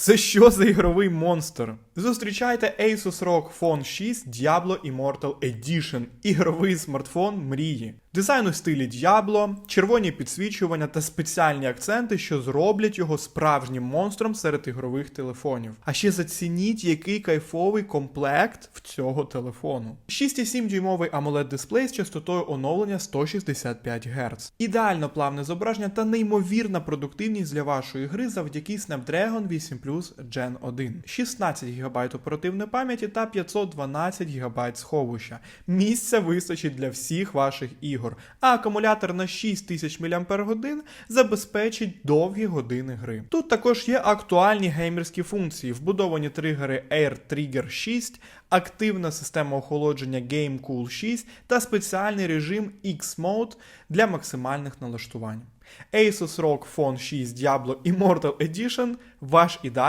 Це що за ігровий монстр? Зустрічайте Asus ROG Phone 6 Diablo Immortal Edition, ігровий смартфон мрії. Дизайн у стилі Diablo, червоні підсвічування та спеціальні акценти, що зроблять його справжнім монстром серед ігрових телефонів. А ще зацініть, який кайфовий комплект в цього телефону. 6,7 дюймовий AMOLED дисплей з частотою оновлення 165 Гц. Ідеально плавне зображення та неймовірна продуктивність для вашої гри завдяки Snapdragon 8 Plus Gen 1. 16 ГБ оперативної пам'яті та 512 ГБ сховища. Місця вистачить для всіх ваших ігор, а акумулятор на 6000 мАч забезпечить довгі години гри. Тут також є актуальні геймерські функції, вбудовані тригери Air Trigger 6, активна система охолодження Game Cool 6 та спеціальний режим X-Mode для максимальних налаштувань. Asus ROG Phone 6 Diablo Immortal Edition – ваш ідеальний